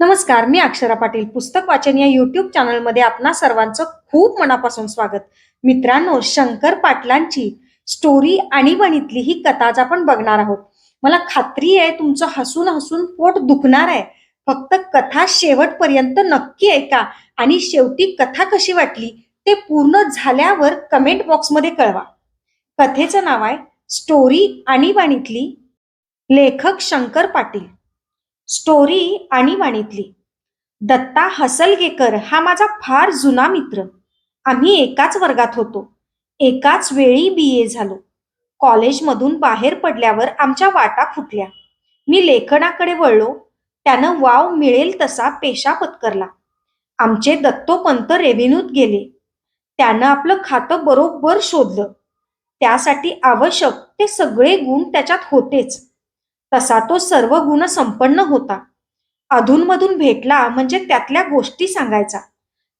नमस्कार मी अक्षरा पाटील. पुस्तक वाचन या युट्यूब चॅनलमध्ये आपणा सर्वांचं खूप मनापासून स्वागत. मित्रांनो शंकर पाटलांची स्टोरी आणीबाणीतली ही कथा आज आपण बघणार आहोत. मला खात्री आहे तुमचं हसून हसून पोट दुखणार आहे. फक्त कथा शेवटपर्यंत नक्की ऐका आणि शेवटी कथा कशी वाटली ते पूर्ण झाल्यावर कमेंट बॉक्समध्ये कळवा. कथेचं नाव आहे स्टोरी आणीबाणीतली लेखक शंकर पाटील. स्टोरी आणीबाणीतली. दत्ता हसलगेकर हा माझा फार जुना मित्र. आम्ही एकाच वर्गात होतो. एकाच वेळी बी. ए. झालो. कॉलेजमधून बाहेर पडल्यावर आमच्या वाटा फुटल्या. मी लेखनाकडे वळलो. त्यानं वाव मिळेल तसा पेशा पत्करला. आमचे दत्तोपंत रेव्हेन्यूत गेले. त्यानं आपलं खातं बरोबर शोधलं. त्यासाठी आवश्यक ते सगळे गुण त्याच्यात होतेच. तसा तो सर्व गुण संपन्न होता. अधूनमधून भेटला म्हणजे त्यातल्या गोष्टी सांगायचा.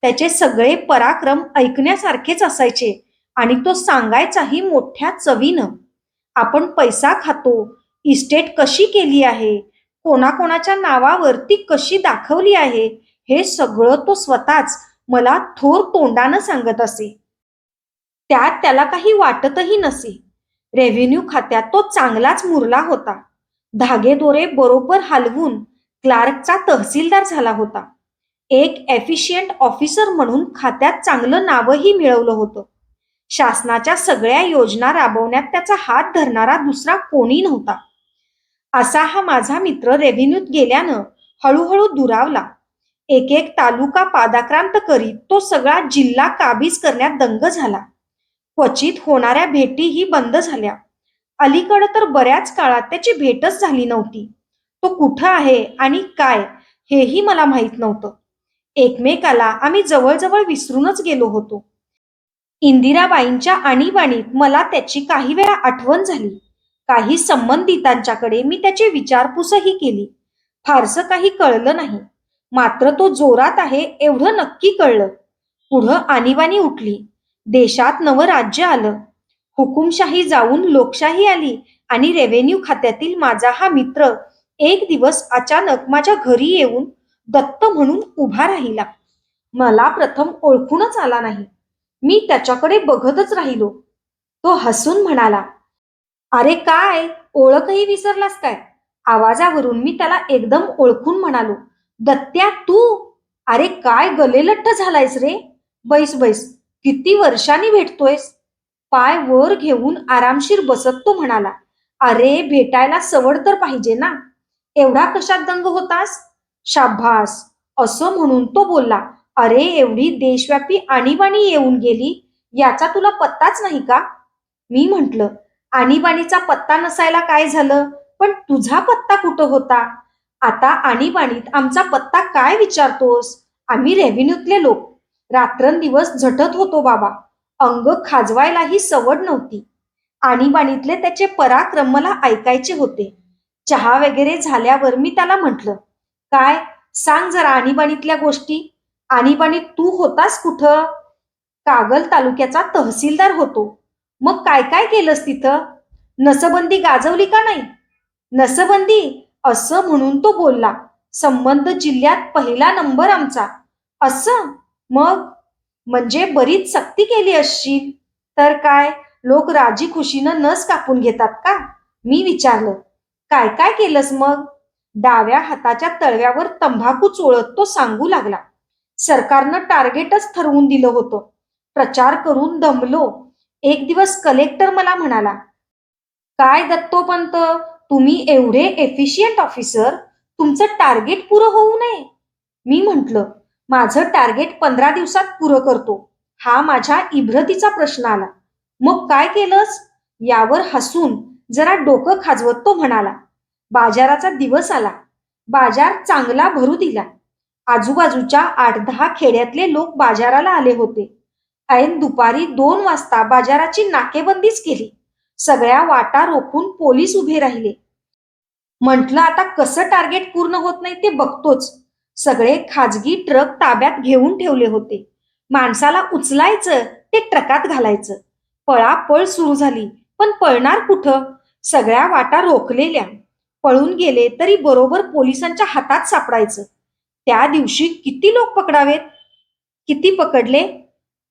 त्याचे सगळे पराक्रम ऐकण्यासारखेच असायचे आणि तो सांगायचाही मोठ्या चवीनं. आपण पैसा खातो इस्टेट कशी केली आहे कोणाकोणाच्या नावावर ती कशी दाखवली आहे हे सगळं तो स्वतःच मला थोर तोंडानं सांगत असे. त्यात त्याला काही वाटतही नसे. रेव्हेन्यू खात्यात तो चांगलाच मुरला होता. धागेदोरे बरोबर हलवून क्लार्कचा तहसीलदार झाला होता. एक एफिशियंट ऑफिसर म्हणून खात्यात चांगलं नावही मिळवलं होतं. शासनाच्या सगळ्या योजना राबवण्यात त्याचा हात धरणारा दुसरा कोणी नव्हता. असा हा माझा मित्र रेव्हेन्यूत गेल्यानं हळूहळू दुरावला. एक एक तालुका पादाक्रांत करीत तो सगळा जिल्हा काबीज करण्यात दंग झाला. क्वचित होणाऱ्या भेटीही बंद झाल्या. अलीकडं तर बऱ्याच काळात त्याची भेटच झाली नव्हती. तो कुठं आहे आणि काय हेही मला माहीत नव्हतं. एकमेकाला आम्ही जवळजवळ विसरूनच गेलो होतो. इंदिराबाईंच्या आणीबाणीत मला त्याची काही वेळा आठवण झाली. काही संबंधितांच्याकडे मी त्याची विचारपूसही केली. फारसं काही कळलं नाही. मात्र तो जोरात आहे एवढं नक्की कळलं. पुढं आणीबाणी उठली. देशात नवं राज्य आलं. हुकुमशाही जाऊन लोकशाही आली आणि रेव्हेन्यू खात्यातील माझा हा मित्र एक दिवस अचानक माझ्या घरी येऊन दत्त म्हणून उभा राहिला. मला प्रथम ओळखूनच आला नाही. मी त्याच्याकडे बघतच राहिलो. तो हसून म्हणाला अरे काय ओळखही विसरलास काय? आवाजावरून मी त्याला एकदम ओळखून म्हणालो दत्त्या तू? अरे काय गलेलठ्ठ झालायस रे? बैस बैस किती वर्षांनी भेटतोयस? पाय वर घेऊन आरामशीर बसत तो म्हणाला अरे भेटायला सवड तर पाहिजे ना? एवढा कशात दंग होतास? शाभास असं म्हणून तो बोलला अरे एवढी देशव्यापी आणीबाणी येऊन गेली याचा तुला पत्ताच नाही का? मी म्हंटल आणीबाणीचा पत्ता नसायला काय झालं? पण तुझा पत्ता कुठं होता? आता आणीबाणीत आमचा पत्ता काय विचारतोस? आम्ही रेव्हेन्यूतले लोक. रात्रंदिवस झटत होतो बाबा. अंग खाजवायलाही सवड नव्हती. आणीबाणीतले त्याचे पराक्रम मला ऐकायचे होते. चहा वगैरे झाल्यावर मी त्याला म्हटलं काय? सांग जरा आणीबाणीतल्या गोष्टी. आणीबाणीत तू होतास कुठं? कागल तालुक्याचा तहसीलदार होतो. मग काय काय केलंस तिथं? नसबंदी गाजवली का नाही? नसबंदी? असं म्हणून तो बोलला. संबंध जिल्ह्यात पहिला नंबर आमचा. असं? मग? म्हणजे बरीच सक्ती केली असशील. तर काय? लोक राजी खुशीनं नस कापून घेतात का? मी विचारलं. काय काय केलंस मग? डाव्या हाताच्या तळव्यावर तंबाखू चोळत तो सांगू लागला. सरकारनं टार्गेटच ठरवून दिलं होतं. प्रचार करून दमलो. एक दिवस कलेक्टर मला म्हणाला काय दत्तोपंत? तुम्ही एवढे एफिशियंट ऑफिसर तुमचं टार्गेट पुरं होऊ नये. मी म्हंटल माझं टार्गेट पंधरा दिवसात पुरं करतो. हा माझ्या इब्रतीचा प्रश्न आला. मग काय केलंस? यावर हसून जरा डोकं खाजवत तो म्हणाला. बाजाराचा दिवस आला. बाजार चांगला भरू दिला. आजूबाजूच्या आठ दहा खेड्यातले लोक बाजाराला आले होते. ऐन दुपारी दोन वाजता बाजाराची नाकेबंदीच केली. सगळ्या वाटा रोखून पोलीस उभे राहिले. म्हटलं आता कसं टार्गेट पूर्ण होत नाही ते बघतोच. सगळे खाजगी ट्रक ताब्यात घेऊन ठेवले होते. माणसाला उचलायचं ते ट्रकात घालायचं. पळापळ सुरू झाली पण पळणार कुठं? सगळ्या वाटा रोखलेल्या. पळून गेले तरी बरोबर पोलिसांच्या हातात सापडायचं. त्या दिवशी किती लोक पकडावेत? किती पकडले?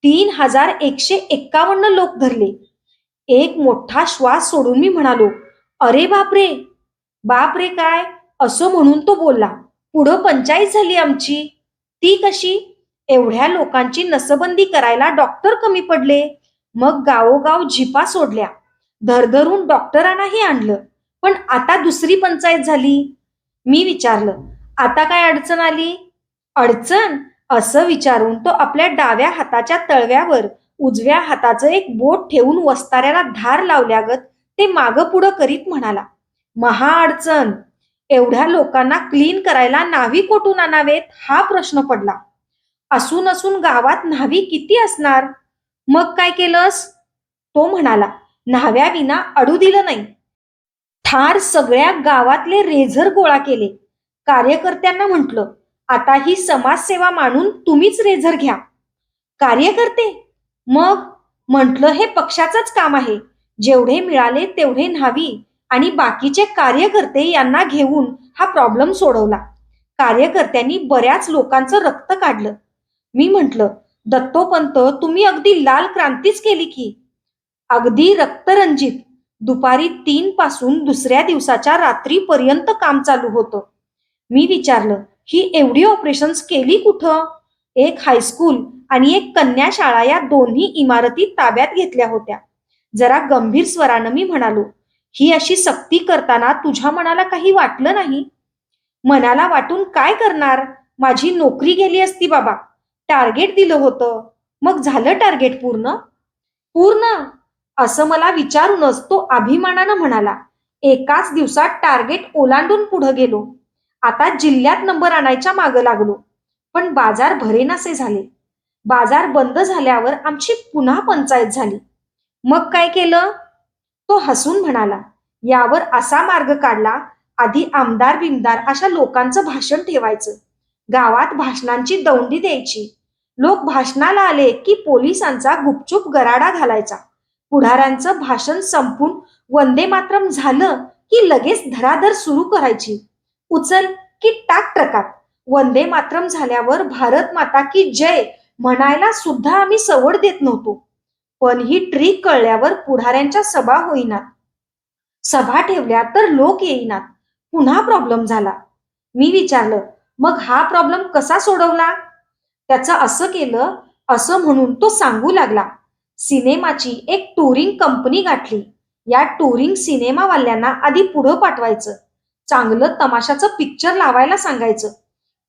तीन हजार एकशे एक्कावन्न लोक धरले. एक मोठा श्वास सोडून मी म्हणालो अरे बापरे! बापरे काय? असं म्हणून तो बोलला. पुढं पंचायत झाली आमची. ती कशी? एवढ्या लोकांची नसबंदी करायला डॉक्टर कमी पडले. मग गावोगाव झिपा सोडल्या. धरधरून डॉक्टरांनाही आणलं. पण आता दुसरी पंचायत झाली. मी विचारलं आता काय अडचण आली? अडचण? असं विचारून तो आपल्या डाव्या हाताच्या तळव्यावर उजव्या हाताचं एक बोट ठेवून वस्ताऱ्याला धार लावल्यागत ते मागं पुढं करीत म्हणाला महा अडचण. एवढ्या लोकांना क्लीन करायला न्हावी कोठून आणावेत? हा प्रश्न पडला. असून असून गावात न्हावी किती असणार? मग काय केलंस? तो म्हणाला न्हाव्याविना अडू दिलं नाही. ठार सगळ्या गावातले रेझर गोळा केले. कार्यकर्त्यांना म्हटलं आता ही समाजसेवा मानून तुम्हीच रेझर घ्या. कार्यकर्ते? मग? म्हटलं हे पक्षाचंच काम आहे. जेवढे मिळाले तेवढे न्हावी. आणि बाकीचे कार्यकर्ते यांना घेऊन हा प्रॉब्लेम सोडवला. कार्यकर्त्यांनी बऱ्याच लोकांचं रक्त काढलं. मी म्हटलं दत्तोपंत तुम्ही अगदी लाल क्रांतीच केली की. अगदी रक्तरंजित. दुपारी तीन पासून दुसऱ्या दिवसाच्या रात्रीपर्यंत काम चालू होतं. मी विचारलं ही एवढी ऑपरेशन्स केली कुठं? एक हायस्कूल आणि एक कन्या शाळा या दोन्ही इमारती ताब्यात घेतल्या होत्या. जरा गंभीर स्वरानं मी म्हणालो ही अशी सक्ती करताना तुझ्या मनाला काही वाटलं नाही? मनाला वाटून काय करणार? माझी नोकरी गेली असती बाबा. टार्गेट दिलं होतं. मग झालं टार्गेट पूर्ण? पूर्ण. असं मला विचारूनच तो अभिमानानं म्हणाला एकाच दिवसात टार्गेट ओलांडून पुढे गेलो. आता जिल्ह्यात नंबर आणायच्या मागं लागलो. पण बाजार भरेनासे झाले. बाजार बंद झाल्यावर आमची पुन्हा पंचायत झाली. मग काय केलं? तो हसून म्हणाला यावर असा मार्ग काढला आधी आमदार बिमदार अशा लोकांचं भाषण ठेवायचं. गावात भाषणांची दौंडी द्यायची. लोक भाषणाला आले की पोलिसांचा गुपचूप गराडा घालायचा. पुढाऱ्यांचं भाषण संपून वंदे मातरम झालं की लगेच धराधर सुरू करायची. उचल की टाक ट्रकात. वंदे मातरम झाल्यावर भारत माता की जय म्हणायला सुद्धा आम्ही सवड देत नव्हतो. पण ही ट्रिक कळल्यावर पुढाऱ्यांच्या सभा होईनात सभा ठेवल्या तर लोक येईनात पुन्हा प्रॉब्लेम झाला. मी विचारलं मग हा प्रॉब्लेम कसा सोडवला? त्याचं असं केलं असं म्हणून तो सांगू लागला. सिनेमाची एक टुरिंग कंपनी गाठली. या टुरिंग सिनेमावाल्यांना आधी पुढं पाठवायचं. चांगलं तमाशाचं पिक्चर लावायला सांगायचं.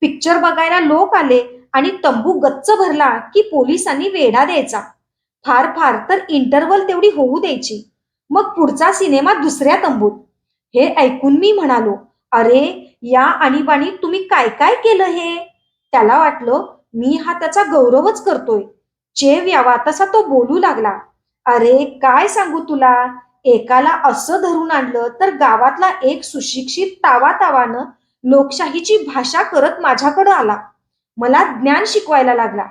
पिक्चर बघायला लोक आले आणि तंबू गच्च भरला की पोलिसांनी वेढा द्यायचा. फार फार तर इंटरवल तेवढी होऊ द्यायची. मग पुढचा सिनेमा दुसऱ्या तंबूत. हे ऐकून मी म्हणालो अरे या आणीबाणी तुम्ही काय काय केलं हे? त्याला वाटलं मी हा त्याचा गौरवच करतोय. चेव यावा तसा तो बोलू लागला. अरे काय सांगू तुला? एकाला असं धरून आणलं तर गावातला एक सुशिक्षित तावा तावानं लोकशाहीची भाषा करत माझ्याकडं आला. मला ज्ञान शिकवायला लागला.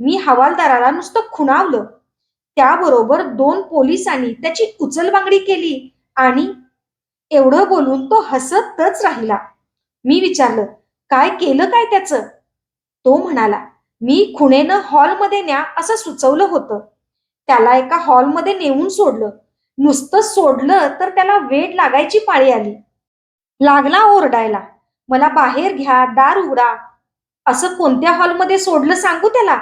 मी हवालदाराला नुसतं खुणावलं. त्याबरोबर दोन पोलिसांनी त्याची उचलबांगडी केली आणि एवढं बोलून तो हसतच राहिला. मी विचारलं काय केलं काय त्याचं? तो म्हणाला मी खुणेनं हॉलमध्ये न्या असं सुचवलं होतं. त्याला एका हॉलमध्ये नेऊन सोडलं. नुसतं सोडलं तर त्याला वेट लागायची पाळी आली. लागला ओरडायला मला बाहेर घ्या दार उघडा. असं कोणत्या हॉलमध्ये सोडलं सांगू त्याला?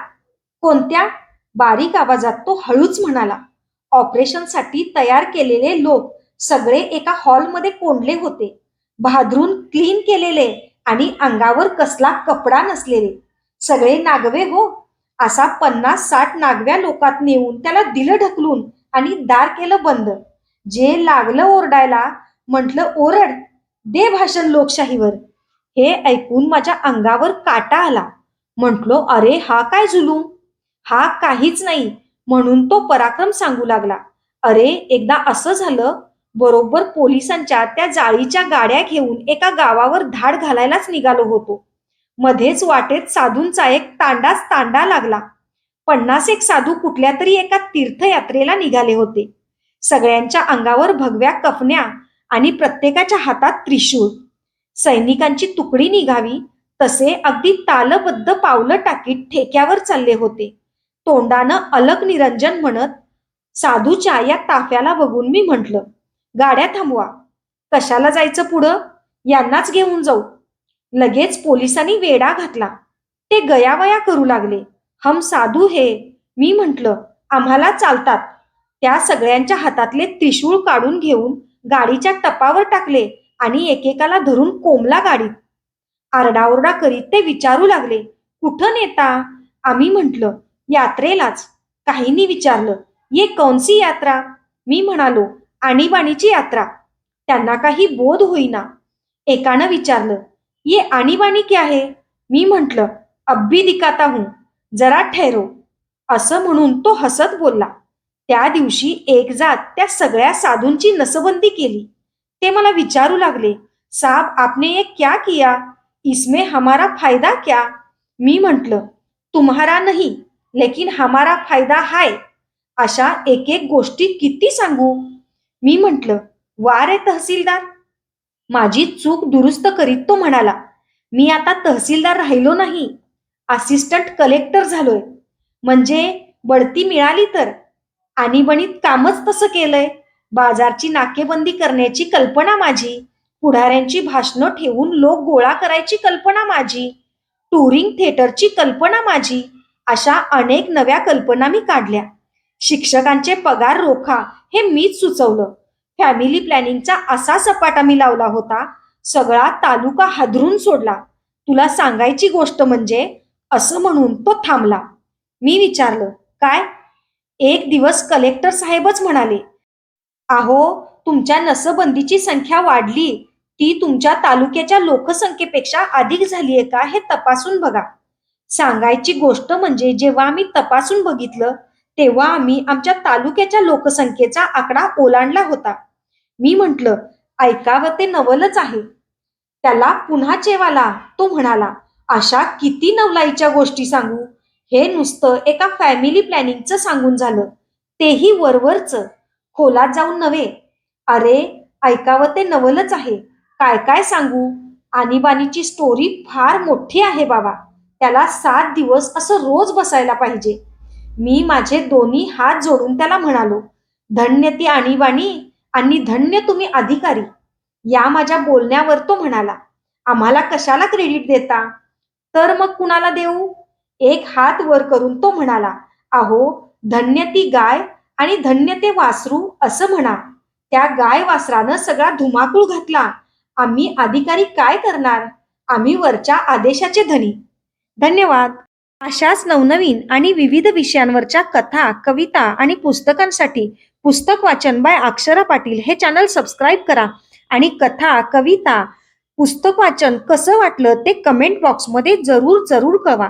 कोणत्या बारीक आवाजात तो हळूच म्हणाला ऑपरेशनसाठी तयार केलेले लोक सगळे एका हॉलमध्ये कोंडले होते. भादरून क्लीन केलेले आणि अंगावर कसला कपडा नसलेले. सगळे नागवे हो. असा पन्नास साठ नागव्या लोकात नेऊन त्याला दिलं ढकलून आणि दार केलं बंद. जे लागलं ओरडायला म्हटलं ओरड दे भाषण लोकशाहीवर. हे ऐकून माझ्या अंगावर काटा आला. म्हटलो अरे हा काय जुलूम? हा काहीच नाही म्हणून तो पराक्रम सांगू लागला. अरे एकदा असं झालं बरोबर पोलिसांच्या त्या जाळीच्या गाड्या घेऊन एका गावावर धाड घालायलाच निघालो होतो. मध्येच वाटेत साधूंचा एक तांडाच तांडा लागला. पन्नास एक साधू कुठल्या तरी एका तीर्थयात्रेला निघाले होते. सगळ्यांच्या अंगावर भगव्या कफन्या आणि प्रत्येकाच्या हातात त्रिशूळ. सैनिकांची तुकडी निघावी तसे अगदी तालबद्ध पावलं टाकीत ठेक्यावर चालले होते. तोंडानं अलग निरंजन म्हणत साधूच्या या ताफ्याला बघून मी म्हंटल गाड्या थांबवा कशाला जायचं पुढं? यांनाच घेऊन जाऊ. लगेच पोलिसांनी वेडा घातला. ते गयावया करू लागले. हम साधू हे. मी म्हंटल आम्हाला चालतात. त्या सगळ्यांच्या हातातले त्रिशूळ काढून घेऊन गाडीच्या टपावर टाकले आणि एकेकाला धरून कोंबला गाडीत. आरडाओरडा करीत ते विचारू लागले कुठं नेता? आम्ही म्हंटल यात्रेलाच काहींनी विचारलं ये कौनसी यात्रा? मी म्हणालो आणीबाणीची यात्रा. त्यांना काही बोध होईना. एकानं विचारलं ये आणीबाणी क्या आहे मी म्हटलं अब्बी दिकाता हूं जरा ठेरो असं म्हणून तो हसत बोलला. त्या दिवशी एक जात त्या सगळ्या साधूंची नसबंदी केली. ते मला विचारू लागले साहब आपने ये क्या किया? इसमें हमारा फायदा क्या? मी म्हटलं तुम्हारा नहीं लेकिन हमारा फायदा हाय? अशा एक एक गोष्टी किती सांगू? मी म्हटलं वा रे तहसीलदार. माझी चूक दुरुस्त करीत तो म्हणाला मी आता तहसीलदार राहिलो नाही असिस्टंट कलेक्टर झालोय. म्हणजे बढती मिळाली तर? आणीबणीत कामच तसं केलंय. बाजारची नाकेबंदी करण्याची कल्पना माझी पुढाऱ्यांची भाषणं ठेवून लोक गोळा करायची कल्पना माझी टुरिंग थिएटरची कल्पना माझी अशा अनेक नव्या कल्पना मी काढल्या. शिक्षकांचे पगार रोखा हे मीच सुचवलं. फॅमिली प्लॅनिंगचा असा सपाटा मी लावला होता. सगळा तालुका हादरून सोडला. तुला सांगायची गोष्ट म्हणजे असं म्हणून तो थांबला. मी विचारलं काय? एक दिवस कलेक्टर साहेबच म्हणाले अहो तुमच्या नसबंदीची संख्या वाढली. ती तुमच्या तालुक्याच्या लोकसंख्येपेक्षा अधिक झालीये का हे तपासून बघा. सांगायची गोष्ट म्हणजे जेव्हा आम्ही तपासून बघितलं तेव्हा आम्ही आमच्या तालुक्याच्या लोकसंख्येचा आकडा ओलांडला होता. मी म्हंटल ऐकावं ते नवलच आहे. त्याला पुन्हा चेवाला तो म्हणाला अशा किती नवलाईच्या गोष्टी सांगू? हे नुसतं एका फॅमिली प्लॅनिंगचं सांगून झालं. तेही वरवरचं. खोलात जाऊन नव्हे. अरे ऐकावं ते नवलच आहे. काय काय सांगू? आणीबाणीची स्टोरी फार मोठी आहे बाबा. त्याला सात दिवस असं रोज बसायला पाहिजे. मी माझे दोन्ही हात जोडून त्याला म्हणालो धन्य ती आणीबाणी आणि धन्य तुम्ही अधिकारी. या माझ्या बोलण्यावर तो म्हणाला आम्हाला कशाला क्रेडिट देता? तर मग कुणाला देऊ? एक हात वर करून तो म्हणाला अहो धन्य ती गाय आणि धन्य ते वासरू असं म्हणा. त्या गाय वासरानं सगळा धुमाकूळ घातला. आम्ही अधिकारी काय करणार? आम्ही वरच्या आदेशाचे धनी. धन्यवाद. अशाच नवनवीन आणि विविध विषयांवरच्या कथा कविता आणि पुस्तकांसाठी पुस्तक वाचन बाय अक्षरा पाटील हे चॅनल सबस्क्राईब करा आणि कथा कविता पुस्तक वाचन कसं वाटलं ते कमेंट बॉक्समध्ये जरूर जरूर कळवा.